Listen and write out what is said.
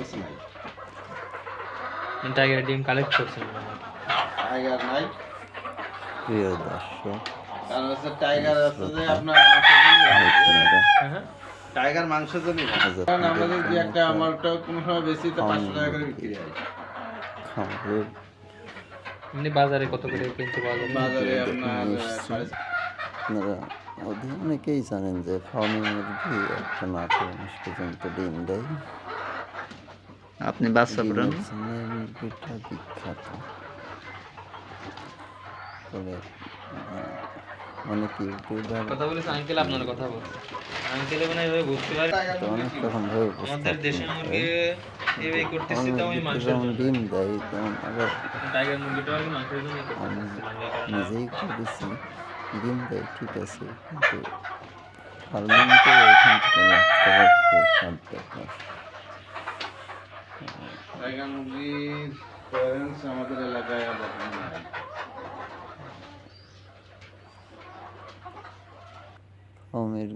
কিছু নাই টাইগার ডিম কালেক্ট করছেন টাইগার নাই প্রিয় দর্শক কারণ হচ্ছে টাইগার আছে যে আপনার হ্যাঁ হ্যাঁ। টাইগার মাংসের জন্য আচ্ছা, কারণ আমরা যদি ঠিক আছে। একটা আমারটা কোনো সময় বেশি তো পাঁচশো টাকা করে বিক্রি হয়। এমনি বাজারে কত করে কিনতে পাওয়া বাজারে আপনার আপনারা অনেকেই জানেন যে ফার্মি মুরগি একটা না আঠারো মাস পর্যন্ত ডিম দেয়। আপনি বাচ্চা মুরগিটা বিখ্যাত। অনেক ইউটিউবার কথা বলেছে আঙ্কেল আপনার কথা বলছে। আঙ্কেল মানে এভাবে বুঝতে পারে। তো অনেক রকম ভাবে আমাদের দেশের মুরগি এভাবে করতেছি তো আমি মুরগি মাংসের যেমন জন্য। ডিম দেয় তেমন আবার টাইগার মুরগিটা আর মাংসের জন্য করতেছি নিজেই করেছি ডিম দেয় ঠিক আছে কিন্তু ফার্মিং তো ওইখান থেকে টাইগার মুরগির প্যারেন্টস আমাদের এলাকায় নাই। ফার্মের